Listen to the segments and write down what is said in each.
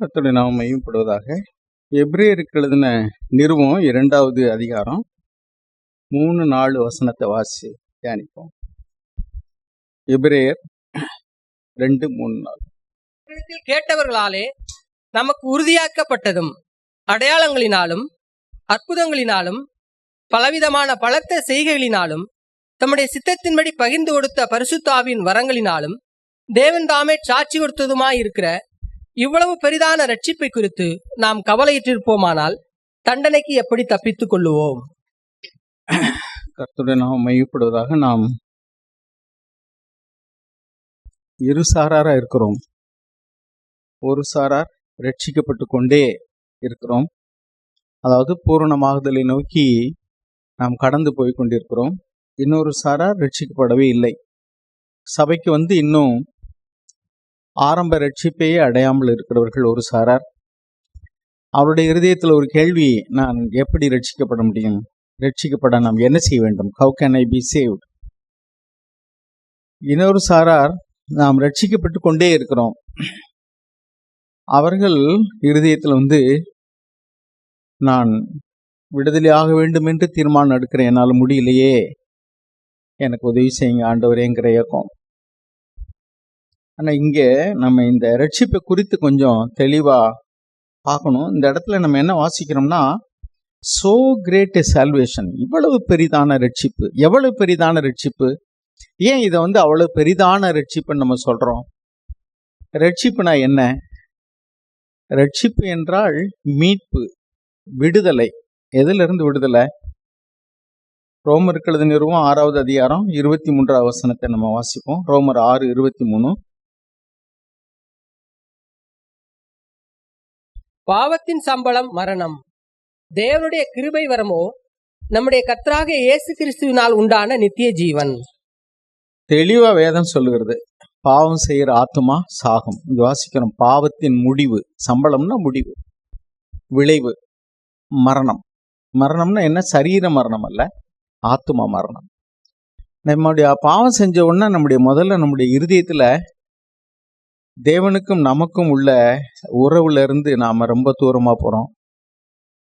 கர்த்தருடைய நாம் மையப்படுவதாக எப்ரேயருக்கு எழுதின நிறுவம் இரண்டாவது அதிகாரம் மூணு நாலு வசனத்தை வாசி தியானிப்போம். எப்ரேயர் ரெண்டு மூணு நாள் கேட்டவர்களாலே நமக்கு உறுதியாக்கப்பட்டதும் அடையாளங்களினாலும் அற்புதங்களினாலும் பலவிதமான பலத்த செய்கைகளினாலும் தம்முடைய சித்தத்தின்படி பகிர்ந்து கொடுத்த பரிசுத்தாவின் வரங்களினாலும் தேவன் தாமே சாட்சி கொடுத்ததுமாயிருக்கிற இவ்வளவு பெரிதான ரட்சிப்பை குறித்து நாம் கவலையிட்டிருப்போமானால் தண்டனைக்கு எப்படி தப்பித்துக் கொள்ளுவோம்? கர்த்தருடைய நாம் மையப்படுவதாக நாம் இரு சாராரா இருக்கிறோம். ஒரு சாரார் ரட்சிக்கப்பட்டு கொண்டே இருக்கிறோம். அதாவது பூரணமாகுதலை நோக்கி நாம் கடந்து போய் கொண்டிருக்கிறோம். இன்னொரு சாரார் ரட்சிக்கப்படவே இல்லை. சபைக்கு வந்து இன்னும் ஆரம்ப ரட்சிப்பையே அடையாமல் இருக்கிறவர்கள் ஒரு சாரார். அவருடைய இருதயத்தில் ஒரு கேள்வி நான் எப்படி ரட்சிக்கப்பட முடியும்? ரட்சிக்கப்பட நாம் என்ன செய்ய வேண்டும்? How can I be saved இன்னொரு சாரார் நாம் ரட்சிக்கப்பட்டு கொண்டே இருக்கிறோம். அவர்கள் இருதயத்தில் வந்து நான் விடுதலையாக வேண்டும் என்று தீர்மானம் எடுக்கிறேன் என்னால் முடியலையே. எனக்கு உதவி செய்யுங்க ஆண்டவரேங்கிற இயக்கம் ஆனால் இங்கே நம்ம இந்த ரட்சிப்பை குறித்து கொஞ்சம் தெளிவாக பார்க்கணும். இந்த இடத்துல நம்ம என்ன வாசிக்கிறோம்னா சோ கிரேட் சால்வேஷன் இவ்வளவு பெரிதான ரட்சிப்பு. எவ்வளவு பெரிதான ரட்சிப்பு? ஏன் இதை வந்து அவ்வளோ பெரிதான ரட்சிப்புன்னு நம்ம சொல்கிறோம் ரட்சிப்புனா என்ன? ரட்சிப்பு என்றால் மீட்பு விடுதலை. எதிலிருந்து விடுதலை? ரோமர் கழுது நிறுவம் ஆறாவது அதிகாரம் இருபத்தி மூன்றாவது வசனத்தை நம்ம வாசிப்போம். ரோமர் ஆறு இருபத்தி மூணு. பாவத்தின் சம்பளம் மரணம். தேவனுடைய கிருபை வரமோ நம்முடைய கத்தராக இயேசு கிறிஸ்துவினால் உண்டான நித்திய ஜீவன். தெளிவா வேதம் சொல்லுகிறது. பாவம் செய்யற ஆத்துமா சாகும். இங்க வாசிக்கிறோம். பாவத்தின் முடிவு. சம்பளம்னா முடிவு. விளைவு. மரணம். மரணம்னா என்ன? சரீர மரணம் அல்ல. ஆத்துமா மரணம். நம்முடைய பாவம் செஞ்ச உடனே நம்முடைய முதல்ல நம்முடைய இருதயத்துல தேவனுக்கும் நமக்கும் உள்ள உறவுல இருந்து நாம ரொம்ப தூரமா போறோம்.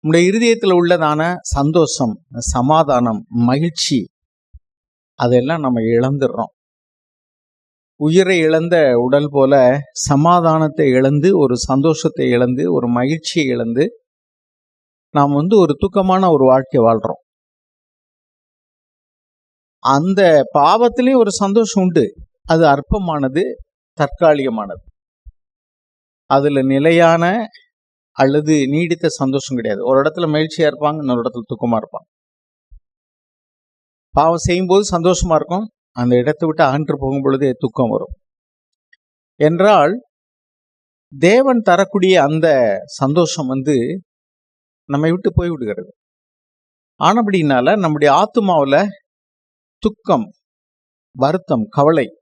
நம்முடைய இருதயத்தில் உள்ளதான சந்தோஷம் சமாதானம் மகிழ்ச்சி அதெல்லாம் நம்ம இழந்துடுறோம். உயிரை இழந்த உடல் போல சமாதானத்தை இழந்து ஒரு சந்தோஷத்தை இழந்து ஒரு மகிழ்ச்சியை இழந்து நாம் வந்து ஒரு துக்கமான ஒரு வாழ்க்கை வாழ்கிறோம் அந்த பாவத்திலையும் ஒரு சந்தோஷம் உண்டு. அது அற்பமானது. தற்காலிகமானது. அதில் நிலையான அல்லது நீடித்த சந்தோஷம் கிடையாது. ஒரு இடத்துல மகிழ்ச்சியா இருப்பாங்க இன்னொரு இடத்துல துக்கமா இருப்பாங்க. பாவம் செய்யும்போது சந்தோஷமா இருக்கும். அந்த இடத்தை விட்டு அகன்று போகும் பொழுது துக்கம் வரும். என்றால் தேவன் தரக்கூடிய அந்த சந்தோஷம் வந்து நம்மை விட்டு போய் விடுகிறது. ஆனபடினால நம்முடைய ஆத்மாவில் துக்கம் வருத்தம் கவலை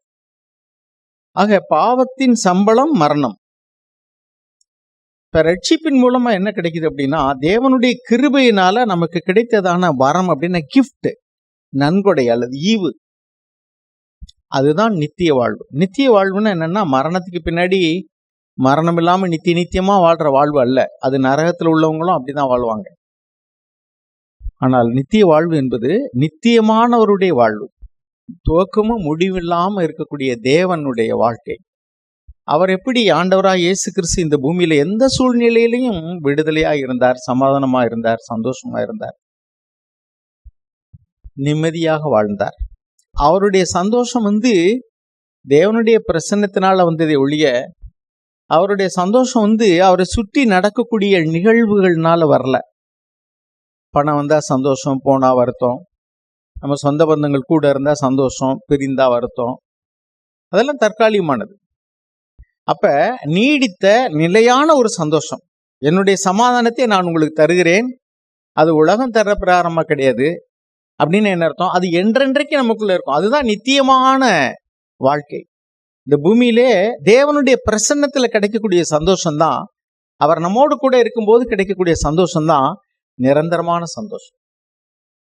ஆக பாவத்தின் சம்பளம் மரணம். இப்ப ரட்சிப்பின் மூலமா என்ன கிடைக்குது அப்படின்னா தேவனுடைய கிருபையினால நமக்கு கிடைத்ததான வரம் அப்படின்னா கிஃப்ட் நன்கொடை அல்லது ஈவு. அதுதான் நித்திய வாழ்வு. நித்திய வாழ்வுன்னா என்னன்னா மரணத்துக்கு பின்னாடி மரணம் இல்லாம நித்திய நித்தியமா வாழ்ற வாழ்வு அல்ல. அது நரகத்தில் உள்ளவங்களும் அப்படிதான் வாழ்வாங்க. ஆனால் நித்திய வாழ்வு என்பது நித்தியமானவருடைய வாழ்வு. துவக்கமும் முடிவில்லாம இருக்கக்கூடிய தேவனுடைய வாழ்க்கை. அவர் எப்படி ஆண்டவராக இயேசு கிறிஸ்து இந்த பூமியில எந்த சூழ்நிலையிலையும் விடுதலையாக இருந்தார் சமாதானமா இருந்தார் சந்தோஷமா இருந்தார்? நிம்மதியாக வாழ்ந்தார். அவருடைய சந்தோஷம் வந்து தேவனுடைய பிரசன்னத்தினால வந்ததை ஒழிய அவருடைய சந்தோஷம் வந்து அவரை சுற்றி நடக்கக்கூடிய நிகழ்வுகள்னால வரல. பணம் வந்தா சந்தோஷம் போனால் வருத்தம் நம்ம சொந்த பந்தங்கள் கூட இருந்தால் சந்தோஷம் பிரிந்தா வருத்தம். அதெல்லாம் தற்காலிகமானது. அப்ப நீடித்த நிலையான ஒரு சந்தோஷம். என்னுடைய சமாதானத்தை நான் உங்களுக்கு தருகிறேன். அது உலகம் தர்ற பிராரம்பம் கிடையாது. அப்படின்னு என்ன அர்த்தம்? அது என்றென்றைக்கு நமக்குள்ள இருக்கும். அதுதான் நித்தியமான வாழ்க்கை. இந்த பூமியிலே தேவனுடைய பிரசன்னத்தில் கிடைக்கக்கூடிய சந்தோஷம்தான். அவர் நம்மோடு கூட இருக்கும்போது கிடைக்கக்கூடிய சந்தோஷம்தான் நிரந்தரமான சந்தோஷம்.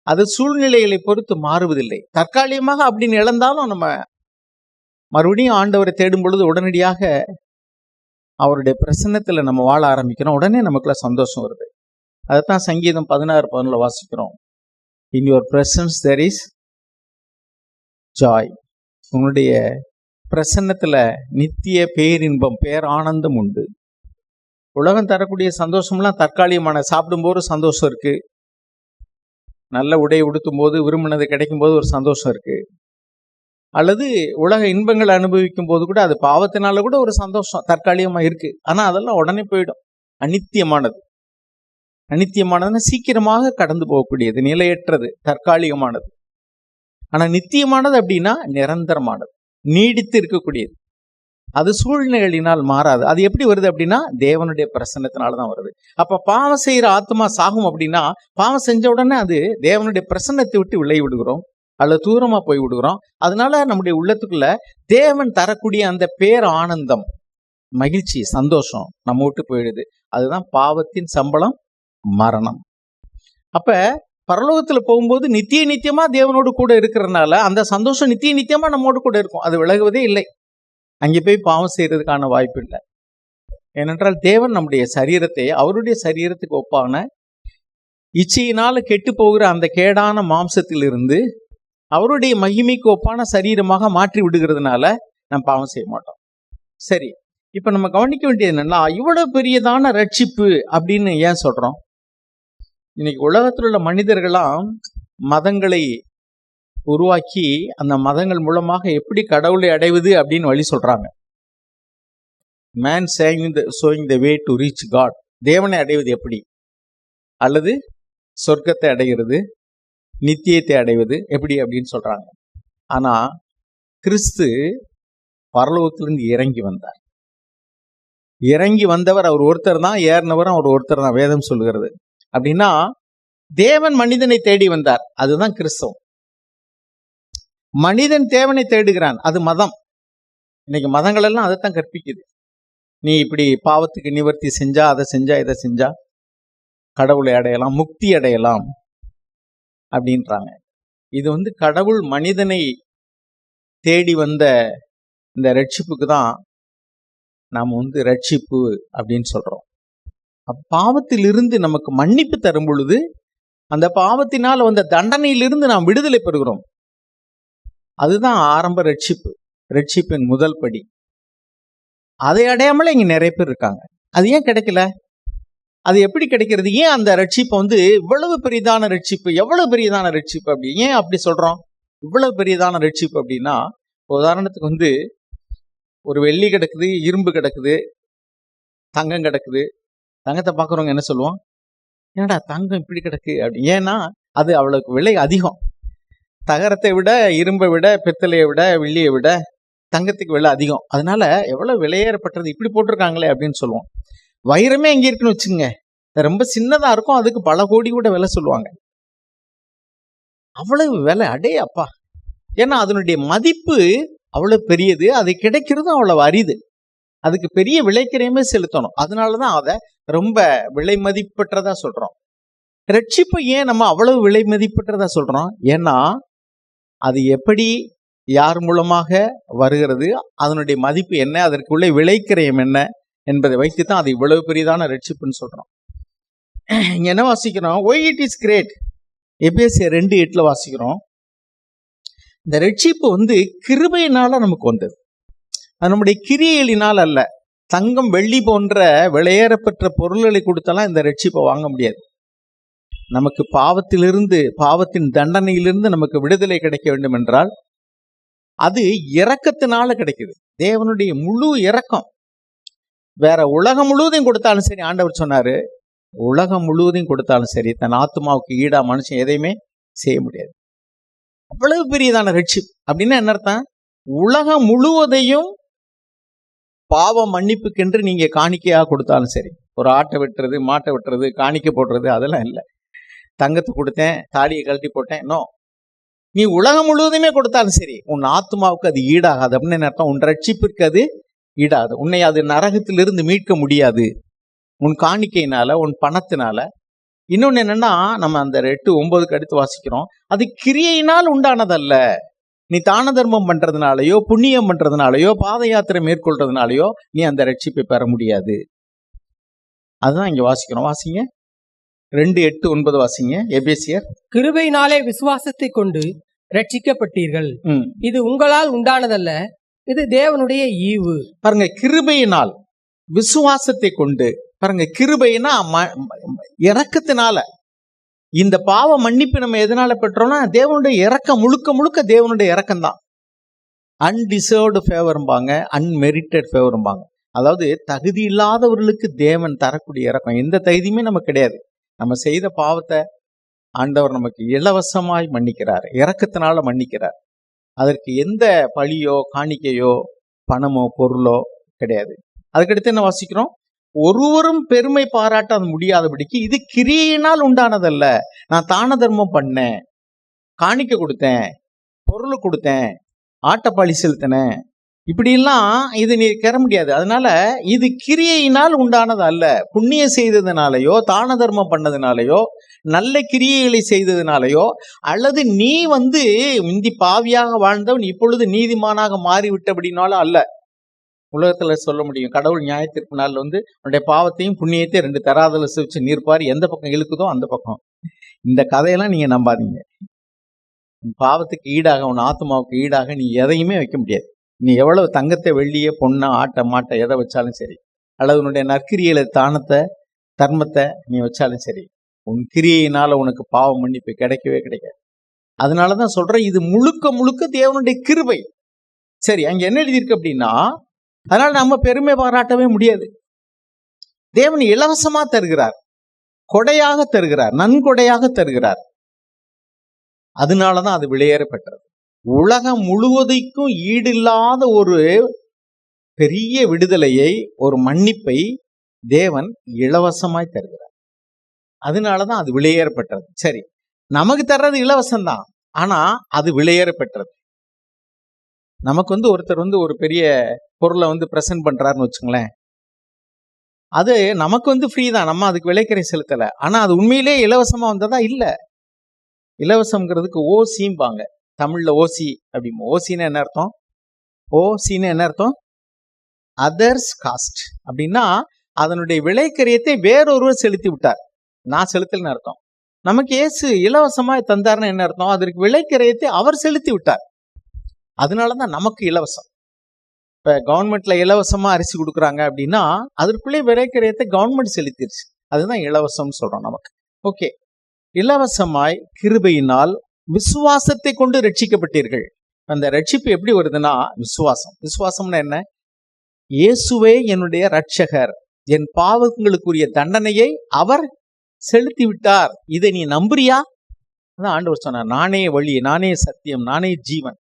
அது சூழ்நிலைகளை பொறுத்து மாறுவதில்லை. தற்காலிகமாக அப்படின்னு இழந்தாலும் நம்ம மறுபடியும் ஆண்டவரை தேடும் பொழுது உடனடியாக அவருடைய பிரசன்னத்தில் நம்ம வாழ ஆரம்பிக்கிறோம். உடனே நமக்குள்ள சந்தோஷம் வருது. அதைத்தான் சங்கீதம் பதினாறு பதினொன்றுல வாசிக்கிறோம். In your presence there is joy உன்னுடைய பிரசன்னத்தில் நித்திய பேரின்பம் பேரானந்தம் உண்டு. உலகம் தரக்கூடிய சந்தோஷம்லாம் தற்காலிகமான சாப்பிடும்போது சந்தோஷம் இருக்குது நல்ல உடை உடுத்தும் போது விரும்பினது கிடைக்கும் போது ஒரு சந்தோஷம் இருக்கு. அல்லது உலக இன்பங்களை அனுபவிக்கும் போது கூட அது பாவத்தினால கூட ஒரு சந்தோஷம் தற்காலிகமாக இருக்கு. ஆனால் அதெல்லாம் உடனே போயிடும். அனித்தியமானது. அனித்தியமானதுன்னா சீக்கிரமாக கடந்து போகக்கூடியது நிலையற்றது தற்காலிகமானது. ஆனால் நித்தியமானது அப்படின்னா நிரந்தரமானது நீடித்து இருக்கக்கூடியது. அது சூழ்நிலைகளினால் மாறாது. அது எப்படி வருது அப்படின்னா தேவனுடைய பிரசன்னத்தினால தான் வருது. அப்போ பாவம் செய்கிற ஆத்மா சாகும் அப்படின்னா பாவம் செஞ்ச உடனே அது தேவனுடைய பிரசன்னத்தை விட்டு விளைய விடுகிறோம். அல்லது தூரமாக போய் விடுகிறோம். அதனால நம்முடைய உள்ளத்துக்குள்ள தேவன் தரக்கூடிய அந்த பேர் ஆனந்தம் மகிழ்ச்சி சந்தோஷம் நம்ம விட்டு போயிடுது. அதுதான் பாவத்தின் சம்பளம் மரணம். அப்ப பரலோகத்துல போகும்போது நித்திய நித்தியமா தேவனோடு கூட இருக்கிறதுனால அந்த சந்தோஷம் நித்திய நித்தியமா நம்மோடு கூட இருக்கும். அது விலகுவதே இல்லை. அங்கே போய் பாவம் செய்கிறதுக்கான வாய்ப்பு இல்லை. ஏனென்றால் தேவன் நம்முடைய சரீரத்தை அவருடைய சரீரத்துக்கு ஒப்பான இச்சையினால் கெட்டு போகிற அந்த கேடான மாம்சத்திலிருந்து அவருடைய மகிமைக்கு ஒப்பான சரீரமாக மாற்றி விடுகிறதுனால நம்ம பாவம் செய்ய மாட்டோம். சரி இப்போ நம்ம கவனிக்க வேண்டியது என்னன்னா இவ்வளோ பெரியதான ரட்சிப்பு அப்படின்னு ஏன் சொல்கிறோம் இன்னைக்கு உலகத்தில் உள்ள மனிதர்களாம் மதங்களை உருவாக்கி அந்த மதங்கள் மூலமாக எப்படி கடவுளை அடைவது அப்படின்னு வழி சொல்கிறாங்க man saying the showing the way to reach God தேவனை அடைவது எப்படி? அல்லது சொர்க்கத்தை அடைகிறது நித்தியத்தை அடைவது எப்படி அப்படின்னு சொல்கிறாங்க ஆனால் கிறிஸ்து பரலோகத்திலிருந்து இறங்கி வந்தார். இறங்கி வந்தவர் அவர் ஒருத்தர் தான் ஏறினவரும் அவர் ஒருத்தர் தான் வேதம் சொல்கிறது. அப்படின்னா தேவன் மனிதனை தேடி வந்தார். அதுதான் கிறிஸ்தவம். மனிதன் தேவனை தேடுகிறான். அது மதம். இன்னைக்கு மதங்கள் எல்லாம் அதைத்தான் கற்பிக்குது. நீ இப்படி பாவத்துக்கு நிவர்த்தி செஞ்சா அதை செஞ்சா இதை செஞ்சா கடவுளை அடையலாம் முக்தி அடையலாம் அப்படின்றாங்க. இது வந்து கடவுள் மனிதனை தேடி வந்த இந்த ரட்சிப்புக்கு தான் நாம் வந்து ரட்சிப்பு அப்படின்னு சொல்கிறோம் அப்பாவத்திலிருந்து நமக்கு மன்னிப்பு தரும் பொழுது அந்த பாவத்தினால் வந்த தண்டனையிலிருந்து நாம் விடுதலை பெறுகிறோம். அதுதான் ஆரம்ப ரட்சிப்பு ரட்சிப்பின் முதல் படி. அதை அடையாமலே இங்கே நிறைய பேர் இருக்காங்க. அது ஏன் கிடைக்கல? அது எப்படி கிடைக்கிறது? ஏன் அந்த ரட்சிப்பை வந்து இவ்வளவு பெரியதான ரட்சிப்பு எவ்வளவு பெரியதான ரட்சிப்பு அப்படி ஏன் அப்படி சொல்றோம்? இவ்வளவு பெரியதான ரட்சிப்பு அப்படின்னா உதாரணத்துக்கு வந்து ஒரு வெள்ளி கிடக்குது இரும்பு கிடக்குது தங்கம் கிடக்குது. தங்கத்தை பார்க்குறவங்க என்ன சொல்லுவோம் என்னடா தங்கம் இப்படி கிடக்கு அப்படி. ஏன்னா அது அவ்வளோக்கு விலை அதிகம். தகரத்தை விட இரும்பை விட பித்தளையை விட வெள்ளியை விட தங்கத்துக்கு விலை அதிகம். அதனால எவ்வளவு விலையேறப்பட்டது இப்படி போட்டிருக்காங்களே அப்படின்னு சொல்லுவோம். வைரமே எங்கே இருக்குன்னு வச்சுங்க ரொம்ப சின்னதா இருக்கும். அதுக்கு பல கோடி கூட விலை சொல்லுவாங்க. அவ்வளவு விலை. அடே அப்பா. ஏன்னா அதனுடைய மதிப்பு அவ்வளவு பெரியது. அது கிடைக்கிறதும் அவ்வளவு அரிது. அதுக்கு பெரிய விளைக்கிறையுமே செலுத்தணும். அதனாலதான் அதை ரொம்ப விலை மதிப்பற்றதா சொல்றோம். ரட்சிப்பை ஏன் நம்ம அவ்வளவு விலை மதிப்பற்றதா சொல்கிறோம் ஏன்னா அது எப்படி யார் மூலமாக வருகிறது அதனுடைய மதிப்பு என்ன அதற்குள்ளே விலைக்கிரயம் என்ன என்பதை வைத்து தான் அது இவ்வளவு பெரியதான ரட்சிப்புன்னு சொல்கிறோம் என்ன வாசிக்கிறோம்? ஒய் இட் இஸ் கிரேட் எபேசிய ரெண்டு எட்டில் வாசிக்கிறோம். இந்த ரட்சிப்பு வந்து கிருபையினால நமக்கு வந்தது. அது நம்முடைய கிரியலினால் அல்ல. தங்கம் வெள்ளி போன்ற விலையேறப்பெற்ற பொருள்களை கொடுத்தாலாம் இந்த ரட்சிப்பை வாங்க முடியாது. நமக்கு பாவத்திலிருந்து பாவத்தின் தண்டனையிலிருந்து நமக்கு விடுதலை கிடைக்க வேண்டும் என்றால் அது இறக்கத்தினால கிடைக்குது. தேவனுடைய முழு இறக்கம் வேற உலகம் முழுவதையும் கொடுத்தாலும் சரி ஆண்டவர் சொன்னாரு உலகம் முழுவதையும் கொடுத்தாலும் சரி தன் ஆத்மாவுக்கு ஈடா மனுஷன் எதையுமே செய்ய முடியாது. அவ்வளவு பெரியதான ரட்சி. அப்படின்னா என்ன அர்த்தம்? உலகம் முழுவதையும் பாவ மன்னிப்புக்கென்று நீங்க காணிக்கையா கொடுத்தாலும் சரி. ஒரு ஆட்டை வெட்டுறது மாட்டை வெட்டுறது காணிக்கை போடுறது அதெல்லாம் இல்லை. தங்கத்தை கொடுத்தேன் தாடியை கழட்டி போட்டேன். நோ நீ உலகம் முழுவதுமே கொடுத்தாலும் சரி உன் ஆத்மாவுக்கு அது ஈடாகாது அப்படின்னு அர்த்தம்? உன் ரட்சிப்பிற்கு அது ஈடாது உன்னை அது நரகத்திலிருந்து மீட்க முடியாது. உன் காணிக்கையினால உன் பணத்தினால. இன்னொன்னு என்னன்னா நம்ம அந்த எட்டு ஒன்பதுக்கு அடுத்து வாசிக்கிறோம். அது கிரியையினால் உண்டானதல்ல. நீ தான தர்மம் பண்றதுனாலயோ புண்ணியம் பண்றதுனாலயோ பாத யாத்திரை மேற்கொள்றதுனாலயோ நீ அந்த ரட்சிப்பை பெற முடியாது. அதுதான் இங்க வாசிக்கிறோம். வாசிங்க. ரெண்டு எட்டு ஒன்பது வாசிங்க. எபேசியர். கிருபையினாலே விசுவாசத்தை கொண்டு ரட்சிக்கப்பட்டீர்கள் இது உங்களால் உண்டானதல்ல. இது தேவனுடைய ஈவு. பாருங்க கிருபையினால் விசுவாசத்தை கொண்டு பாருங்க கிருபைனா இரக்கத்தினால. இந்த பாவ மன்னிப்பு நம்ம எதனால பெற்றோம்னா தேவனுடைய இரக்கம் முழுக்க முழுக்க தேவனுடைய இரக்கம் தான் அன்டிசர்வ்டு ஃபேவர்ம்பாங்க அன்மெரிட்டட் ஃபேவர்ம்பாங்க அதாவது தகுதி இல்லாதவர்களுக்கு தேவன் தரக்கூடிய இரக்கம். எந்த தகுதியுமே நமக்கு கிடையாது. நம்ம செய்த பாவத்தை ஆண்டவர் நமக்கு இலவசமாய் மன்னிக்கிறார் இறக்கத்தினால மன்னிக்கிறார். அதற்கு எந்த பழியோ காணிக்கையோ பணமோ பொருளோ கிடையாது. அதுக்கடுத்து என்ன வாசிக்கிறோம்? ஒருவரும் பெருமை பாராட்ட முடியாதபடிக்கு இது கிரியினால் உண்டானதல்ல. நான் தான தர்மம் பண்ணேன் காணிக்க கொடுத்தேன் பொருள் கொடுத்தேன் ஆட்டப்பாளி செலுத்தினேன் இப்படியெல்லாம் இது நீ பெற முடியாது. அதனால இது கிரியையினால் உண்டானது அல்ல. புண்ணியம் செய்ததுனாலையோ தான தர்மம் பண்ணதுனாலையோ நல்ல கிரியைகளை செய்ததுனாலையோ அல்லது நீ வந்து முந்தி பாவியாக வாழ்ந்தவன் இப்பொழுது நீதிமானாக மாறிவிட்டபடினாலும் அல்ல. உலகத்தில் சொல்ல முடியும். கடவுள் நியாயத்திற்கு நாள் வந்து உன்னுடைய பாவத்தையும் புண்ணியத்தையும் ரெண்டு தராதல சிவிச்சு நீர்ப்பார். எந்த பக்கம் இழுக்குதோ அந்த பக்கம். இந்த கதையெல்லாம் நீங்கள் நம்பாதீங்க. பாவத்துக்கு ஈடாக உன் ஆத்மாவுக்கு ஈடாக நீ எதையுமே வைக்க முடியாது. நீ எவ்வளவு தங்கத்தை வெள்ளியே பொண்ணை ஆட்டை மாட்டை எதை வச்சாலும் சரி அல்லது உன்னுடைய நற்கிரியில தானத்தை தர்மத்தை நீ வச்சாலும் சரி உன் கிரியையினால உனக்கு பாவம் மன்னிப்பு கிடைக்கவே கிடைக்காது. அதனாலதான் சொல்றேன் இது முழுக்க முழுக்க தேவனுடைய கிருபை. சரி அங்க என்ன எழுதியிருக்கு அப்படின்னா அதனால நம்ம பெருமை பாராட்டவே முடியாது. தேவன் இலவசமா தருகிறார். கொடையாக தருகிறார் நன்கொடையாக தருகிறார். அதனாலதான் அது வெளியேறப்பட்டது பெற்றது உலகம் முழுவதைக்கும் ஈடில்லாத ஒரு பெரிய விடுதலையை ஒரு மன்னிப்பை தேவன் இலவசமாய் தருகிறார். அதனாலதான் அது விலையேறப்பட்டது. பெற்றது சரி நமக்கு தர்றது இலவசம்தான் ஆனா அது விலையேறப்பட்டது. பெற்றது நமக்கு வந்து ஒருத்தர் வந்து ஒரு பெரிய பொருளை வந்து பிரசன்ட் பண்றாருன்னு வச்சுங்களேன் அது நமக்கு வந்து ஃப்ரீ தான் நம்ம அதுக்கு விலைக்கரை செலுத்தலை. ஆனால் அது உண்மையிலே இலவசமாக வந்ததா? இல்லை. இலவசங்கிறதுக்கு ஓ சீம்பாங்க. தமிழில் ஓசி அப்படிம்போம் ஓசின்னு என்ன அர்த்தம்? ஓசின்னு என்ன அர்த்தம்? அதர்ஸ் காஸ்ட் அப்படின்னா அதனுடைய விலைக்கரியத்தை வேறொருவர் செலுத்தி விட்டார். நான் செலுத்தலன்னு அர்த்தம். நமக்கு ஏசு இலவசமாக தந்தார்னு என்ன அர்த்தம்? அதற்கு விலைக்கரியத்தை அவர் செலுத்தி விட்டார். அதனாலதான் நமக்கு இலவசம். இப்போ கவர்மெண்ட்டில் இலவசமாக அரிசி கொடுக்குறாங்க அப்படின்னா அதற்குள்ளே விலைக்கரியத்தை கவர்மெண்ட் செலுத்திடுச்சு அதுதான் இலவசம்னு சொல்கிறோம் நமக்கு. ஓகே இலவசமாய் கிருபையினால் விசுவாசத்தை கொண்டு ரட்சிக்கப்பட்டீர்கள். அந்த ரட்சிப்பு எப்படி வருதுன்னா விசுவாசம். விசுவாசம்னா என்ன? இயேசுவே என்னுடைய ரட்சகர் என் பாவங்களுக்குரிய தண்டனையை அவர் செலுத்தி விட்டார் இதை நீ நம்புறியா? அதான் ஆண்டவர் சொன்னார் நானே வழி நானே சத்தியம் நானே ஜீவன்.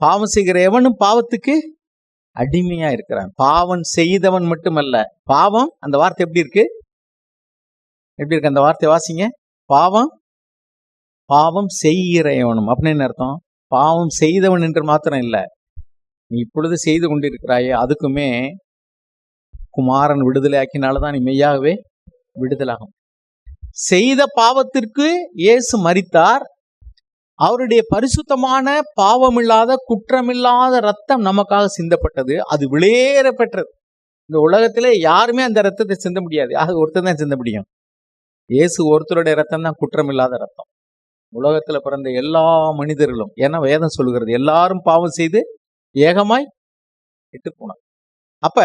பாவம் செய்கிற எவனும் பாவத்துக்கு அடிமையா இருக்கிறான். பாவம் செய்தவன் மட்டுமல்ல. பாவம் அந்த வார்த்தை எப்படி இருக்கு? எப்படி இருக்கு? அந்த வார்த்தை வாசிங்க. பாவம் பாவம் செய்கிறவனும் அப்படின்னு அர்த்தம். பாவம் செய்தவன் என்று மாத்திரம் இல்லை. நீ இப்பொழுது செய்து கொண்டிருக்கிறாயே அதுக்குமே குமாரன் விடுதலை ஆக்கினால்தான் நீ மெய்யாகவே விடுதலாகும். செய்த பாவத்திற்கு இயேசு மறித்தார் அவருடைய பரிசுத்தமான பாவமில்லாத குற்றமில்லாத ரத்தம் நமக்காக சிந்தப்பட்டது. அது விளையேற பெற்றது. இந்த உலகத்திலே யாருமே அந்த ரத்தத்தை சிந்த முடியாது. ஆக ஒருத்தர் தான் சிந்த முடியும். இயேசு ஒருத்தருடைய ரத்தம் தான் குற்றமில்லாத ரத்தம் உலகத்தில் பிறந்த எல்லா மனிதர்களும் ஏன்னா வேதம் சொல்லுகிறது எல்லாரும் பாவம் செய்து ஏகமாய் கெட்டு போனார் அப்ப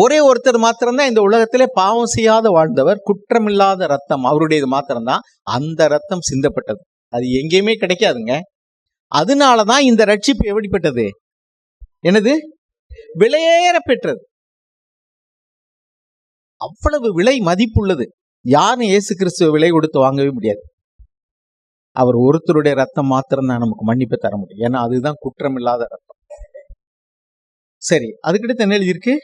ஒரே ஒருத்தர் மாத்திரம்தான் இந்த உலகத்திலே பாவம் செய்யாத வாழ்ந்தவர் குற்றமில்லாத ரத்தம் அவருடையது மாத்திரம்தான் அந்த ரத்தம் சிந்தப்பட்டது. அது எங்கேயுமே கிடைக்காதுங்க. அதனால தான் இந்த ரட்சிப்பு எப்படிப்பட்டது? என்னது? விலையேற பெற்றது அவ்வளவு விலை மதிப்புள்ளது. யாரும் இயேசு கிறிஸ்துவ விலை கொடுத்து வாங்கவே முடியாது. அவர் ஒருத்தருடைய ரத்தம் மாத்திரம்தான் நமக்கு மன்னிப்பு தர முடியும். ஏன்னா அதுதான் குற்றமில்லாத ரத்தம். சரி அதுக்கடுத்து என்ன எழுதியிருக்கு?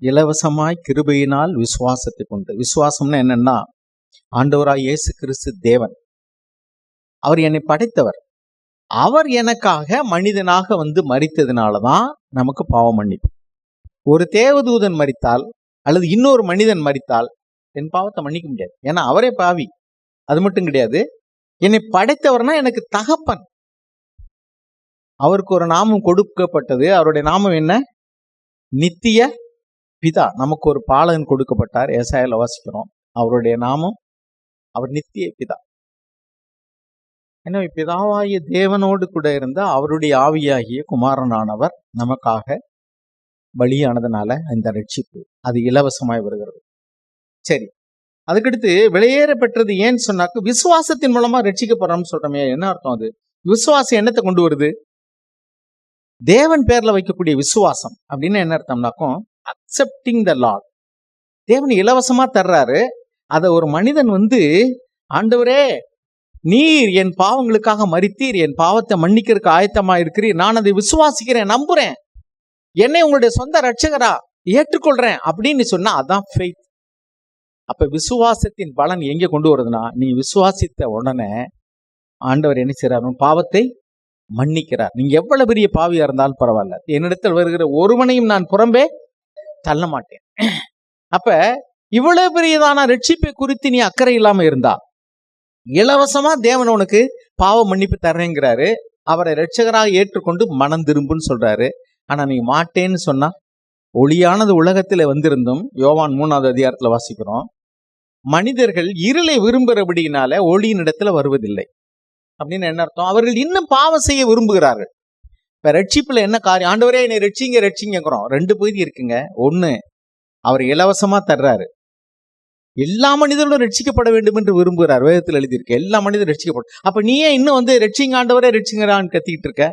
இலவசமாய் கிருபையினால் விசுவாசத்தை கொண்டு. விசுவாசம்னா என்னன்னா ஆண்டவராய் இயேசு கிறிஸ்து தேவன். அவர் என்னை படைத்தவர். அவர் எனக்காக மனிதனாக வந்து மறித்ததுனாலதான் நமக்கு பாவம் மன்னிப்பு. ஒரு தேவதூதன் மறித்தால் அல்லது இன்னொரு மனிதன் மறித்தால் என் பாவத்தை மன்னிக்க முடியாது. ஏன்னா அவரே பாவி. அது மட்டும் கிடையாது. என்னை படைத்தவர்னா எனக்கு தகப்பன். அவருக்கு ஒரு நாமம் கொடுக்கப்பட்டது. அவருடைய நாமம் என்ன? நித்திய பிதா. நமக்கு ஒரு பாலகன் கொடுக்கப்பட்டார். ஏசாயில் வாசிக்கிறோம். அவருடைய நாமம் அவர் நித்திய பிதா. எனவே பிதாவாகிய தேவனோடு கூட இருந்த அவருடைய ஆவியாகிய குமாரனானவர் நமக்காக பலியானதுனால இந்த ரட்சிப்பு. அது இலவசமாய் வருகிறது. சரி. அதுக்கடுத்து வெளியேற பெற்றது ஏன்னு சொன்னாக்க விசுவாசத்தின் மூலமா ரட்சிக்கப்படுறோம்னு சொல்றோமே என்ன அர்த்தம் அது? விசுவாசம் என்னத்தை கொண்டு வருது. தேவன் பேர்ல வைக்கக்கூடிய விசுவாசம் அப்படின்னு என்ன அர்த்தம்னாக்கும் அக்செப்டிங் த லாட் தேவன் இலவசமா தர்றாரு. அதை ஒரு மனிதன் வந்து ஆண்டவரே நீர் என் பாவங்களுக்காக மறித்தீர் என் பாவத்தை மன்னிக்கிறதுக்கு ஆயத்தமா இருக்கிறீர் நான் அதை விசுவாசிக்கிறேன் நம்புறேன். என்னை உங்களுடைய சொந்த ரட்சகரா ஏற்றுக்கொள்றேன். அப்படின்னு சொன்னா அதான் ஃபெய்த் அப்ப விசுவாசத்தின் பலன் எங்கே கொண்டு வருதுன்னா நீ விசுவாசித்த உடனே ஆண்டவர் என்ன செய்கிறார் பாவத்தை மன்னிக்கிறார். நீங்க எவ்வளவு பெரிய பாவியா இருந்தாலும் பரவாயில்ல. என்னிடத்தில் வருகிற ஒருவனையும் நான் புறம்பே தள்ள மாட்டேன். அப்ப இவ்வளவு பெரியதான ரட்சிப்பை குறித்து நீ அக்கறை இல்லாம இருந்தா இலவசமா தேவன் உனக்கு பாவ மன்னிப்பு தரேங்கிறாரு அவரை ரட்சகராக ஏற்றுக்கொண்டு மனம் திரும்புன்னு சொல்றாரு. ஆனா நீ மாட்டேன்னு சொன்னா ஒளியானது உலகத்தில் வந்திருந்தும் யோவான் மூணாவது அதிகாரத்தில் வாசிக்கிறோம் மனிதர்கள் இருளை விரும்புகிறபடியினால ஒளியின் இடத்துல வருவதில்லை. அப்படின்னு என்ன அர்த்தம்? அவர்கள் இன்னும் பாவம் செய்ய விரும்புகிறார்கள். இப்ப ரட்சிப்புல என்ன காரியம்? ஆண்டவரே என்னை ரட்சிங்க ரட்சிங்கிறோம் ரெண்டு பகுதி இருக்குங்க. ஒண்ணு அவர் இலவசமா தர்றாரு. எல்லா மனிதர்களும் ரட்சிக்கப்பட வேண்டும் என்று விரும்புகிறார். வேதத்தில் எழுதியிருக்கு. எல்லா மனிதரும் ரட்சிக்கப்படும் அப்ப நீ இன்னும் வந்து ரட்சிங்க ஆண்டவரே ரட்சிங்கிறான்னு கத்திக்கிட்டு இருக்க?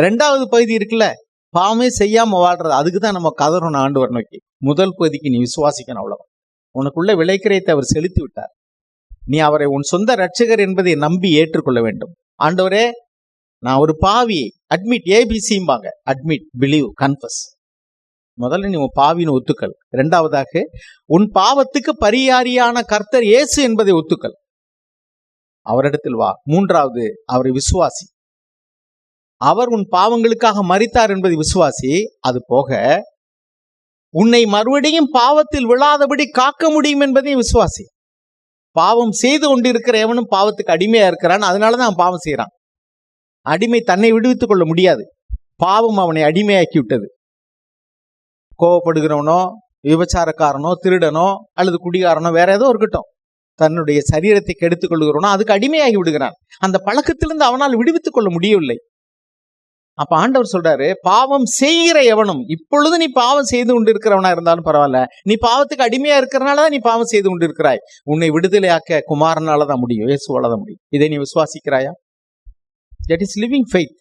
ரெண்டாவது பகுதி இருக்குல்ல பாவமே செய்யாம வாழ்றது. அதுக்கு தான் நம்ம கதறணும் ஆண்டவர் நோக்கி. முதல் பகுதிக்கு நீ விசுவாசிக்கணும் அவ்வளவு உனக்குள்ள விளைக்கிரயத்தை அவர் செலுத்தி விட்டார். நீ அவரை உன் சொந்த ரட்சகர் என்பதை நம்பி ஏற்றுக்கொள்ள வேண்டும். ஆண்டவரே நான் ஒரு பாவி அட்மிட் ஏபிசிம்பாங்க அட்மிட் பிலீவ் கன்ஃபஸ் முதல்ல நீ உன் பாவின்னு ஒத்துக்கள் ரெண்டாவதாக உன் பாவத்துக்கு பரியாரியான கர்த்தர் இயேசு என்பதை ஒத்துக்கள் அவரிடத்தில் வா. மூன்றாவது அவரை விசுவாசி. அவர் உன் பாவங்களுக்காக மறித்தார் என்பதை விசுவாசி. அது போக உன்னை மறுபடியும் பாவத்தில் விழாதபடி காக்க முடியும் என்பதையும் விசுவாசி. பாவம் செய்து கொண்டிருக்கிற எவனும் பாவத்துக்கு அடிமையா இருக்கிறான். அதனாலதான் அவன் பாவம் செய்யறான் அடிமை தன்னை விடுவித்துக் கொள்ள முடியாது. பாவம் அவனை அடிமையாக்கி விட்டது கோவப்படுகிறவனோ விபச்சாரக்காரனோ திருடனோ அல்லது குடிகாரனோ வேற ஏதோ இருக்கட்டும். தன்னுடைய சரீரத்தை கெடுத்துக் கொள்கிறவனோ அதுக்கு அடிமையாகி விடுகிறான். அந்த பழக்கத்திலிருந்து அவனால் விடுவித்துக் கொள்ள முடியவில்லை. அப்ப ஆண்டவர் சொல்றாரு பாவம் செய்கிற எவனும் இப்பொழுது நீ பாவம் செய்து கொண்டு இருக்கிறவனா இருந்தாலும் பரவாயில்ல. நீ பாவத்துக்கு அடிமையா இருக்கிறனாலதான் நீ பாவம் செய்து கொண்டு இருக்கிறாய் உன்னை விடுதலையாக்க குமாரனால தான் முடியும் இயேசுவால தான் முடியும். இதை நீ விசுவாசிக்கிறாயா? தட் இஸ் லிவிங் ஃபெய்த்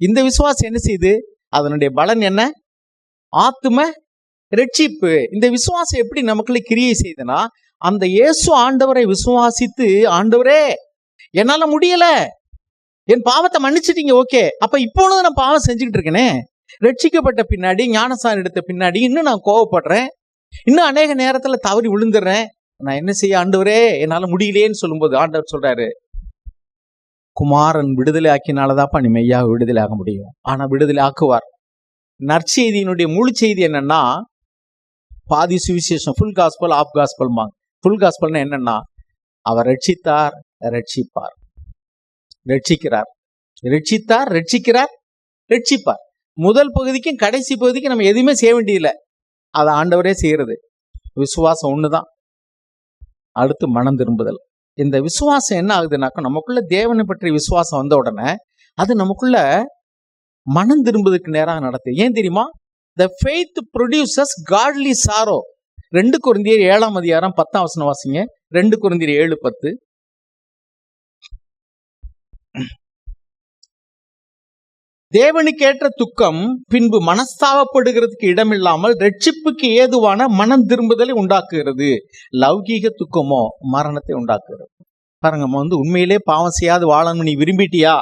இந்த விசுவாசம் என்ன செய்யுது அதனுடைய பலன் என்ன? ஆத்தும ரட்சிப்பு இந்த விசுவாசம் எப்படி நமக்குள்ள கிரியை செய்யுதுன்னா அந்த இயேசு ஆண்டவரை விசுவாசித்து ஆண்டவரே என்னால முடியல. என் பாவத்தை மன்னிச்சிட்டீங்க ஓகே அப்ப இப்பொழுது நான் பாவம் செஞ்சுக்கிட்டு இருக்கேனே. ரட்சிக்கப்பட்ட பின்னாடி ஞானசாரம் எடுத்த பின்னாடி இன்னும் நான் கோவப்படுறேன். இன்னும் அநேக நேரத்துல தவறி விழுந்துடுறேன். நான் என்ன செய்ய ஆண்டவரே என்னால முடியலையேன்னு சொல்லும்போது ஆண்டவர் சொல்றாரு. குமாரன் விடுதலை ஆக்கினாலதாப்பா நீ மெய்யாக விடுதலை ஆக முடியும். ஆனா விடுதலை ஆக்குவார். நற்செய்தியினுடைய முழு செய்தி என்னன்னா பாதி சுவிசேஷம் ஃபுல் காஸ்பல் ஆஃப் காஸ்பல் மாங்க ஃபுல் காஸ்பல்னா என்னன்னா அவர் ரட்சித்தார் ரட்சிப்பார். ரட்சிக்கிறார். ரட்சித்தார் ரட்சிக்கிறார் ரட்சிப்பார். முதல் பகுதிக்கும் கடைசி பகுதிக்கும் நம்ம எதுவுமே செய்ய வேண்டியதில்லை. அதை ஆண்டவரே செய்கிறது விசுவாசம் ஒன்று தான் அடுத்து மனம் திரும்புதல். இந்த விசுவாசம் என்ன ஆகுதுனாக்கா நமக்குள்ள தேவனை பற்றி விசுவாசம் வந்த உடனே அது நமக்குள்ள மனம் திரும்புவதற்கு நேராக நடத்து ஏன் தெரியுமா? The faith produces godly sorrow ரெண்டு குருந்தியர் ஏழாம் அதிகாரம் பத்தாம் வசனம் வாசிங்க. ரெண்டு குருந்தியர் ஏழு பத்து. தேவனுக்கேற்ற துக்கம் பின்பு மனஸ்தாபப்படுகிறதுக்கு இடமில்லாமல் ரட்சிப்புக்கு ஏதுவான மனம் திரும்புதலை உண்டாக்குகிறது. லௌகீக துக்கமோ மரணத்தை உண்டாக்குகிறது. பாருங்க நம்ம வந்து உண்மையிலே பாவம் செய்யாது வாழணும் நீ விரும்பிட்டியா?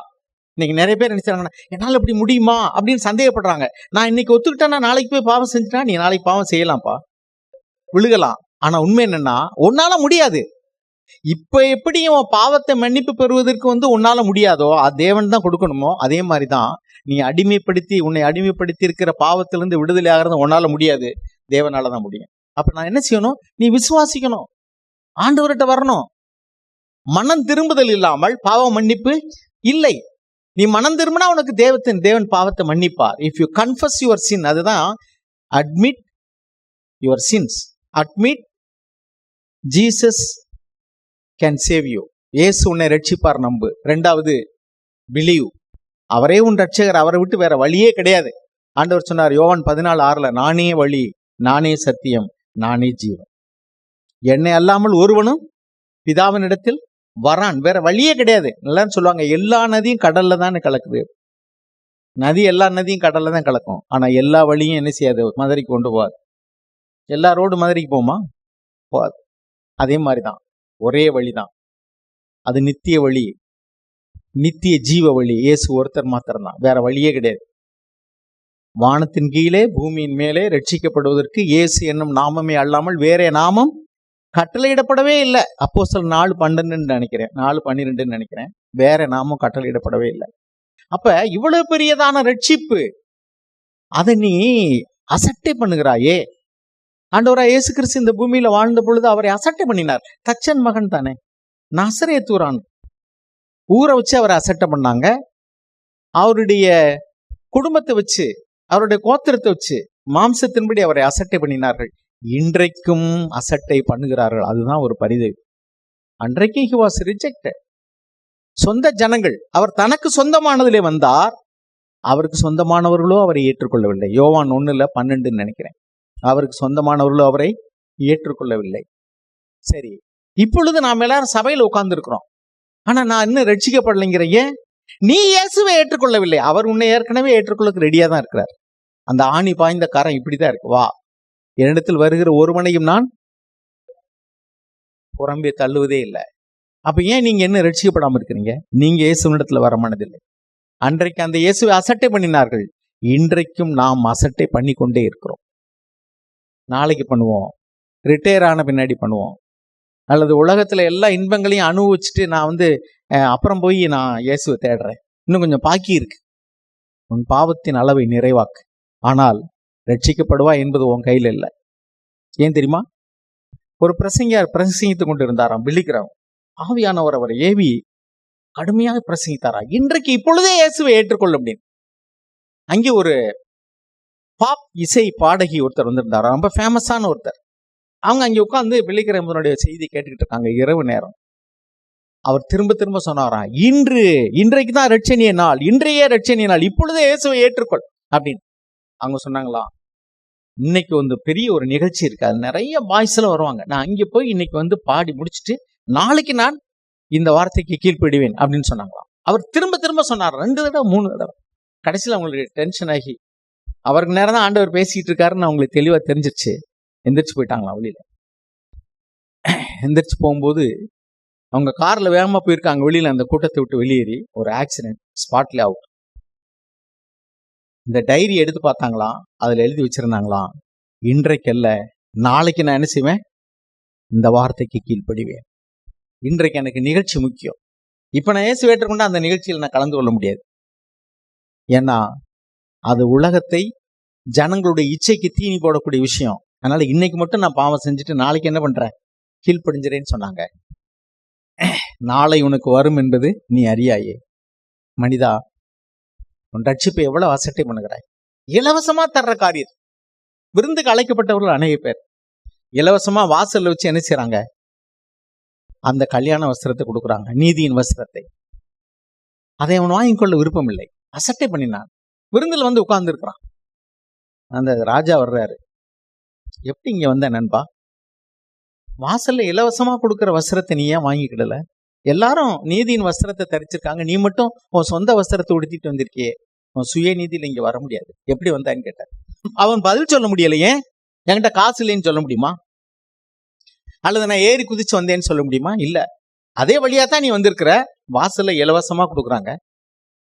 இன்னைக்கு நிறைய பேர் நினைச்சாங்கன்னா என்னால் இப்படி முடியுமா? அப்படின்னு சந்தேகப்படுறாங்க. நான் இன்னைக்கு ஒத்துக்கிட்டேன்னா நாளைக்கு போய் பாவம் செஞ்சுட்டா நீ நாளைக்கு பாவம் செய்யலாம்ப்பா. விழுகலாம். ஆனால் உண்மை என்னன்னா உன்னால முடியாது. இப்ப எப்படி உன் பாவத்தை மன்னிப்பு பெறுவதற்கு வந்து உன்னால முடியாதோ அது தேவன் தான் கொடுக்கணுமோ அதே மாதிரி தான் நீ அடிமைப்படுத்தி உன்னை அடிமைப்படுத்தி இருக்கிற பாவத்திலிருந்து விடுதலை ஆகிறது உன்னால முடியாது. தேவனால தான் முடியும். அப்ப நான் என்ன செய்யணும்? நீ விசுவாசிக்கணும். ஆண்டவர்கிட்ட வரணும். மனம் திரும்புதல் இல்லாமல் பாவ மன்னிப்பு இல்லை. நீ மனம் திரும்பினா உனக்கு தேவத்தின் தேவன் பாவத்தை மன்னிப்பார். If you confess your sin அதுதான் admit your sins admit Jesus can save you இயேசு உன்னை ரட்சிப்பார் நம்பு. ரெண்டாவது பிலீவ் அவரே உன் ரட்சகர் அவரை விட்டு வேற வழியே கிடையாது. ஆண்டவர் சொன்னார் யோவான் பதினாலு ஆறுல நானே வழி நானே சத்தியம் நானே ஜீவன். என்னை அல்லாமல் ஒருவனும் பிதாவினிடத்தில் வரான். வேற வழியே கிடையாது. நல்லா சொல்லுவாங்க எல்லா நதியும் கடல்ல தான் கலக்குது. நதி எல்லா நதியும் கடல்ல தான் கலக்கும். ஆனா எல்லா வழியும் என்ன செய்யாது? மதுரைக்கு கொண்டு போகாது. எல்லா ரோடு மதுரைக்கு போகுமா? போகாது. அதே மாதிரி தான் ஒரே வழிதான். அது நித்திய வழி நித்திய ஜீவ வழி. இயேசு ஒருத்தர் மாத்திரம்தான். வேற வழியே கிடையாது. வானத்தின் கீழே பூமியின் மேலே ரட்சிக்கப்படுவதற்கு இயேசு என்னும் நாமமே அல்லாமல் வேற நாமம் கட்டளையிடப்படவே இல்லை. அப்போ சில நாலு பன்னெண்டுன்னு நினைக்கிறேன். நாலு பன்னிரெண்டுன்னு நினைக்கிறேன். வேற நாமம் கட்டளையிடப்படவே இல்லை. அப்ப இவ்வளவு பெரியதான ரட்சிப்பு அதை நீ அசட்டை பண்ணுகிறாயே. ஆண்டவராக இயேசு கிறிஸ்து இந்த பூமியில் வாழ்ந்த பொழுது அவரை அசட்டை பண்ணினார். தச்சன் மகன் தானே. நசரேத்தூரான். ஊரை வச்சு அவரை அசட்டை பண்ணாங்க. அவருடைய குடும்பத்தை வச்சு அவருடைய கோத்திரத்தை வச்சு மாம்சத்தின்படி அவரை அசட்டை பண்ணினார்கள். இன்றைக்கும் அசட்டை பண்ணுகிறார்கள். அதுதான் ஒரு பரிதை. அன்றைக்கு ஹி வாஸ் ரிஜெக்டட் சொந்த ஜனங்கள் அவர் தனக்கு சொந்தமானதிலே வந்தார். அவருக்கு சொந்தமானவர்களோ அவரை ஏற்றுக்கொள்ளவில்லை. யோவான் ஒன்றில் பன்னெண்டுன்னு நினைக்கிறேன். அவருக்கு சொந்தமானவர்களோ அவரை ஏற்றுக்கொள்ளவில்லை. சரி இப்பொழுது நாம் எல்லாரும் சபையில் உட்கார்ந்து ஆனால் நான் இன்னும் ரட்சிக்கப்படலைங்கிற ஏன்? நீ இயேசுவை ஏற்றுக்கொள்ளவில்லை. அவர் உன்னை ஏற்கனவே ஏற்றுக்கொள்ளக்கு ரெடியாக தான் இருக்கிறார். அந்த ஆணி பாய்ந்த காரம் இப்படிதான் இருக்கு. வா. என்னிடத்தில் வருகிற ஒருவனையும் நான் புறம்பே தள்ளுவதே இல்லை. அப்போ ஏன் நீங்கள் என்ன ரட்சிக்கப்படாமல் இருக்கிறீங்க? நீங்கள் இயேசுனிடத்தில் வர மனதில்லை. அன்றைக்கு அந்த இயேசுவை அசட்டை பண்ணினார்கள். இன்றைக்கும் நாம் அசட்டை பண்ணி கொண்டே இருக்கிறோம். நாளைக்கு பண்ணுவோம். ரிட்டையர் ஆன பின்னாடி பண்ணுவோம். அல்லது உலகத்தில் எல்லா இன்பங்களையும் அனுபவிச்சுட்டு நான் வந்து அப்புறம் போய் நான் இயேசுவை தேடுறேன். இன்னும் கொஞ்சம் பாக்கி இருக்கு. உன் பாவத்தின் அளவை நிறைவாக்கு. ஆனால் ரட்சிக்கப்படுவா என்பது உன் கையில் இல்லை. ஏன் தெரியுமா? ஒரு பிரசங்கியார் பிரசங்கித்து கொண்டு இருந்தாராம் விழிக்கிறவன். ஆவியானவர் அவரை ஏவி கடுமையாக பிரசங்கித்தாரா? இன்றைக்கு இப்பொழுதே இயேசுவை ஏற்றுக்கொள்ள அப்படின்னு. அங்கே ஒரு பாப் இசை பாடகி ஒருத்தர் வந்திருந்தார். ரொம்ப ஃபேமஸான ஒருத்தர். அவங்க அங்கே உட்காந்து வெள்ளிக்கிழமனுடைய செய்தி கேட்டுக்கிட்டு இருக்காங்க இரவு நேரம். அவர் திரும்ப திரும்ப சொன்னாராம் இன்று இன்றைக்கு தான் ரட்சணிய நாள் இன்றையே ரட்சணிய நாள் இப்பொழுதே இயேசுவை ஏற்றுக்கொள் அப்படின்னு. அவங்க சொன்னாங்களாம் இன்னைக்கு வந்து பெரிய ஒரு நிகழ்ச்சி இருக்கு. அது நிறைய பாய்ஸ்ல வருவாங்க. நான் அங்கே போய் இன்னைக்கு வந்து பாடி முடிச்சுட்டு நாளைக்கு நான் இந்த வார்த்தைக்கு கீழ்ப்பிடுவேன் அப்படின்னு சொன்னாங்களாம். அவர் திரும்ப திரும்ப சொன்னார் ரெண்டு தடவை மூணு தடவை. கடைசியில் அவங்களுக்கு டென்ஷன் ஆகி அவருக்கு நேரம் தான் ஆண்டவர் பேசிட்டு இருக்காருன்னு அவங்களுக்கு தெளிவாக தெரிஞ்சிருச்சு. எந்திரிச்சு போயிட்டாங்களா வெளியில எந்திரிச்சு போகும்போது அவங்க கார்ல வேகமாக போயிருக்காங்க. வெளியில அந்த கூட்டத்தை விட்டு வெளியேறி ஒரு ஆக்சிடென்ட் ஸ்பாட்ல அவுட் இந்த டைரி எடுத்து பார்த்தாங்களாம் அதுல எழுதி வச்சிருந்தாங்களாம் இன்றைக்கல்ல நாளைக்கு நான் என்ன செய்வேன்? இந்த வார்த்தைக்கு கீழ்ப்படிவேன். இன்றைக்கு எனக்கு நிகழ்ச்சி முக்கியம். இப்ப நான் ஏசு ஏற்றுக்கொண்டு அந்த நிகழ்ச்சியில் நான் கலந்து கொள்ள முடியாது. ஏன்னா அது உலகத்தை ஜனங்களுடைய இச்சைக்கு தீனி போடக்கூடிய விஷயம். அதனால இன்னைக்கு மட்டும் நான் பாவம் செஞ்சுட்டு நாளைக்கு என்ன பண்றேன் கீழ்ப்படிஞ்சிறேன்னு சொன்னாங்க. நாளை உனக்கு வரும் என்பது நீ அறியாயே. மனிதா உன் ரட்சிப்பை எவ்வளவு அசட்டை பண்ணுகிறாய்? இலவசமா தர்ற காரியம் விருந்துக்கு அழைக்கப்பட்டவர்கள் அநேக பேர். இலவசமா வாசல்ல வச்சு என்ன செய்றாங்க? அந்த கல்யாண வஸ்திரத்தை கொடுக்குறாங்க. நீதியின் வஸ்திரத்தை. அதை அவன் வாங்கிக்கொள்ள விருப்பம் இல்லை அசட்டை பண்ணினான். விருந்தில் வந்து உட்கார்ந்துருக்குறான். அந்த ராஜா வர்றாரு. எப்படி இங்கே வந்த நண்பா? வாசல்ல இலவசமா கொடுக்குற வஸ்திரத்தை நீ ஏன் வாங்கிக்கிடல? எல்லாரும் நீதியின் வஸ்திரத்தை தரிச்சிருக்காங்க. நீ மட்டும் உன் சொந்த வஸ்திரத்தை உடுத்திட்டு வந்திருக்கியே. உன் சுய நீதியில் இங்கே வர முடியாது. எப்படி வந்தான்னு கேட்டார் அவன் பதில் சொல்ல முடியல ஏன்? என்கிட்ட காசு இல்லைன்னு சொல்ல முடியுமா? அல்லது நான் ஏறி குதிச்சு வந்தேன்னு சொல்ல முடியுமா? இல்லை. அதே வழியா தான் நீ வந்திருக்கிற. வாசல்ல இலவசமா கொடுக்குறாங்க.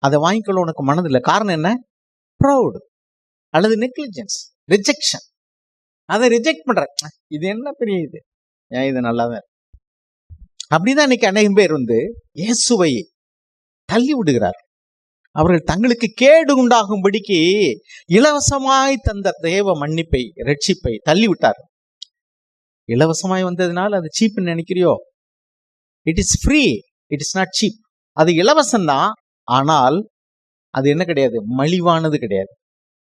அதை வாங்கிக்கொள்ள உனக்கு மனதில்லை. காரணம் என்ன? ப்ரௌடு அல்லது நெக்லிஜென்ஸ் ரிஜெக்ஷன் அதை ரிஜெக்ட் பண்ற. இது என்ன பெரிய இது? ஏன் இது நல்லா தான் அப்படிதான் இன்னைக்கு அநேகம் பேர் வந்து இயேசுவை தள்ளி விடுகிறார். அவர்கள் தங்களுக்கு கேடு உண்டாகும்படிக்கு இலவசமாய் தந்த தேவ மன்னிப்பை ரட்சிப்பை தள்ளி விட்டார். இலவசமாய் வந்ததுனால அது சீப்புன்னு நினைக்கிறியோ? It is free it is not cheap அது இலவசம்தான். ஆனால் அது என்ன கிடையாது? மலிவானது கிடையாது.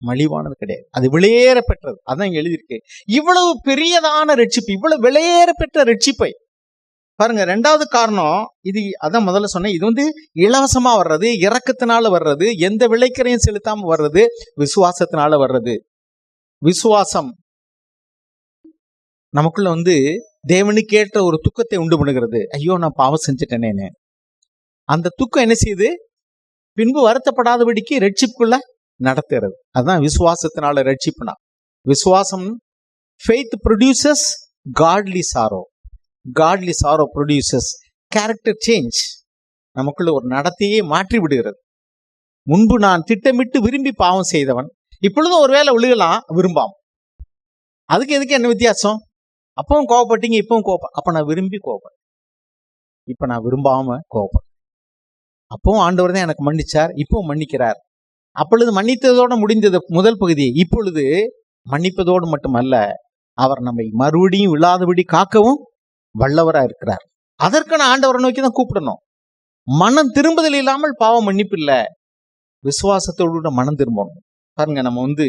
மலிவானது கிடையாது. அது விலையேற பெற்றது அதான் இங்க எழுதியிருக்கு. இவ்வளவு பெரியதான ரட்சிப்பு இவ்வளவு விலையேற பெற்ற ரட்சிப்பை. பாருங்க ரெண்டாவது காரணம் இது அதான் முதல்ல சொன்னேன். இது வந்து இலவசமா வர்றது இறக்கத்தினால வர்றது எந்த விலைக்கரையும் செலுத்தாம வர்றது விசுவாசத்தினால வர்றது. விசுவாசம் நமக்குள்ள வந்து தேவனுக்கேற்ற ஒரு துக்கத்தை உண்டு பண்ணுகிறது. ஐயோ நான் பாவம் செஞ்சுட்டேனேன்னு. அந்த துக்கம் என்ன செய்யுது? பின்பு வருத்தப்படாதபடிக்கு ரட்சிப்புக்குள்ள நடத்துகிறது. அதுதான் விசுவாசத்தினால ரட்சிப்புனா விசுவாசம் faith produces godly sorrow godly sorrow produces character change நமக்குள்ள ஒரு நடத்தையே மாற்றி விடுகிறது. முன்பு நான் திட்டமிட்டு விரும்பி பாவம் செய்தவன் இப்பொழுதும் ஒருவேளை விழுகலாம் விரும்பாம். அதுக்கு எதுக்கு என்ன வித்தியாசம்? அப்பவும் கோவப்பட்டீங்க இப்பவும் கோவப்ப அப்ப நான் விரும்பி கோவப்பேன் இப்ப நான் விரும்பாம கோவப்பேன் அப்பவும் ஆண்டவர் தான் எனக்கு மன்னிச்சார் இப்போ மன்னிக்கிறார். அப்பொழுது மன்னித்ததோட முடிந்தது முதல் பகுதி இப்பொழுது மன்னிப்பதோடு மட்டுமல்ல அவர் நம்மை மறுபடியும் விழாதபடி காக்கவும் வல்லவரா இருக்கிறார். அதற்கான ஆண்டவரை நோக்கி தான் கூப்பிடணும். மனம் திரும்புதல் இல்லாமல் பாவம் மன்னிப்பு இல்ல விசுவாசத்தோடு மனம் திரும்பணும். பாருங்க நம்ம வந்து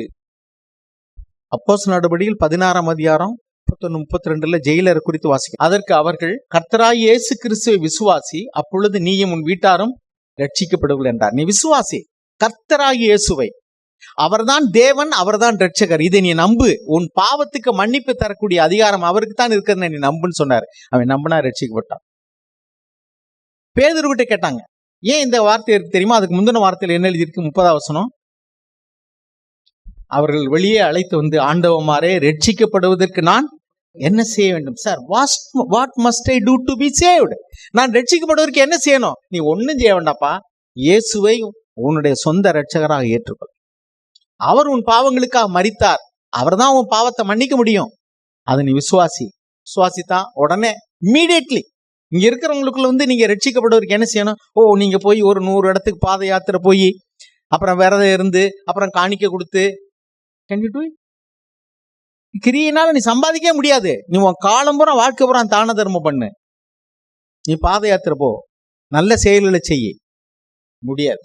அப்போஸ் நடவடிக்கையில் பதினாறாம் அதிகாரம் முப்பத்தொன்னு முப்பத்தி ரெண்டுல ஜெயிலர் குறித்து வாசிக்கும் அதற்கு அவர்கள் கர்த்தராய் இயேசு கிறிஸ்துவை விசுவாசி அப்பொழுது நீயும் உன் வீட்டாரும் ரட்சிக்கப்படுவீர்கள் என்றார். நீ விசுவாசி கர்த்தராகி இயேசுவை. அவர்தான் தேவன் அவர்தான் ரட்சகர் இதை நீ நம்பு. உன் பாவத்துக்கு மன்னிப்பு தரக்கூடிய அதிகாரம் அவருக்கு தான் இருக்கிறது நீ நம்புன்னு சொன்னார். அவன் நம்பினா ரட்சிக்கப்பட்டான் பேதர்கிட்ட கேட்டாங்க ஏன் இந்த வார்த்தை இருக்கு தெரியுமா? அதுக்கு முந்தின வார்த்தையில் என்ன எழுதியிருக்கு? முப்பதாம் வசனம்? அவர்கள் வெளியே அழைத்து வந்து ஆண்டவமாரே ரட்சிக்கப்படுவதற்கு நான் என்ன செய்ய வேண்டும்? Sir vast what must I do to be saved நான் ரட்சிக்கப்படுவதற்கு என்ன செய்யணும்? நீ ஒன்றும் செய்ய வேண்டாப்பா இயேசுவை உன்னுடைய சொந்த ரட்சகராக ஏற்றுக்கொள். அவர் உன் பாவங்களுக்காக மறித்தார் அவர் தான் உன் பாவத்தை மன்னிக்க முடியும். அதை நீ விசுவாசி. விசுவாசித்தான் உடனே இம்மீடியட்லி இங்க இருக்கிறவங்களுக்குள்ள வந்து நீங்க ரட்சிக்கப்படுவதற்கு என்ன செய்யணும்? ஓ நீங்க போய் ஒரு நூறு இடத்துக்கு பாத யாத்திரை போய் அப்புறம் விரதம் இருந்து அப்புறம் காணிக்க கொடுத்து கேன் யூ டூ கிரியினால நீ சம்பாதிக்கவே முடியாது. நீ உன் காலம் பூரா வாழ்க்கை பூரா தான தர்மம் பண்ணு. நீ பாத யாத்திரை போ. நல்ல செயல்களை செய்ய முடியாது.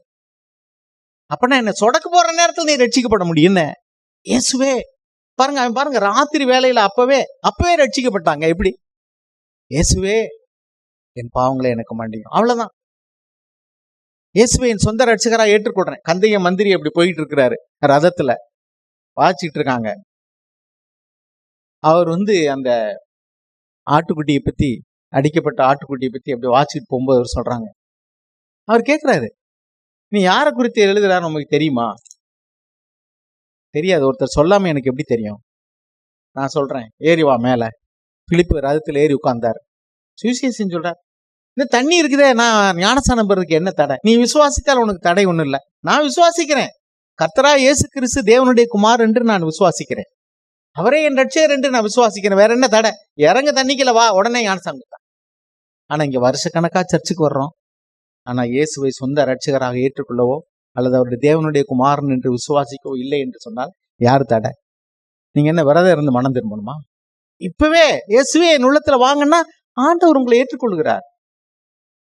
அப்பனா என்ன சொடக்கு போற நேரத்துல நீ ரட்சிக்கப்பட முடியும். என்ன? இயேசுவே. பாருங்க அவன் பாருங்க ராத்திரி வேலையில அப்பவே அப்பவே ரட்சிக்கப்பட்டாங்க. எப்படி? இயேசுவே என் பாவங்களை எனக்கு மண்டியும் அவ்வளவுதான். இயேசுவை என் சொந்த ரட்சகரா ஏற்றுக்கொள்றேன். கந்தைய மந்திரி அப்படி போயிட்டு இருக்கிறாரு. ரதத்துல. வாச்சிட்டு இருக்காங்க. அவர் வந்து அந்த ஆட்டுக்குட்டியை பத்தி அடிக்கப்பட்ட ஆட்டுக்குட்டியை பத்தி அப்படி வாட்சிட்டு போகும்போது அவர் சொல்றாங்க. அவர் கேட்குறாரு நீ யாரை குறித்து எழுதுறாரு நமக்கு தெரியுமா? தெரியாது ஒருத்தர் சொல்லாம எனக்கு எப்படி தெரியும்? நான் சொல்றேன் ஏறி வா மேல. பிலிப்பு ரதத்தில் ஏறி உட்கார்ந்தார். சுவிசேஷன் சொல்றார். இந்த தண்ணி இருக்குதே நான் ஞானஸ்தானம் பெறதுக்கு என்ன தடை? நீ விசுவாசித்தால் உனக்கு தடை ஒன்றும் இல்லை. நான் விசுவாசிக்கிறேன். கர்த்தரா இயேசு கிறிஸ்து தேவனுடைய குமார் என்று நான் விசுவாசிக்கிறேன். அவரே என் ரட்சகர் என்று நான் விசுவாசிக்கிறேன். வேற என்ன தடை? இறங்க தண்ணிக்கல வா உடனே ஞானசாமி ஆனா இங்க வருஷக்கணக்கா சர்ச்சுக்கு வர்றோம். ஆனா இயேசுவை சொந்த ரட்சகராக ஏற்றுக்கொள்ளவோ அல்லது அவருடைய தேவனுடைய குமாரன் என்று விசுவாசிக்கவோ இல்லை என்று சொன்னால் யார் தடை? நீங்க என்ன விரதம் இருந்து மனம் திரும்பணுமா? இப்பவே இயேசுவே என் உள்ளத்துல வாங்கன்னா ஆண்டவர் உங்களை ஏற்றுக்கொள்கிறார்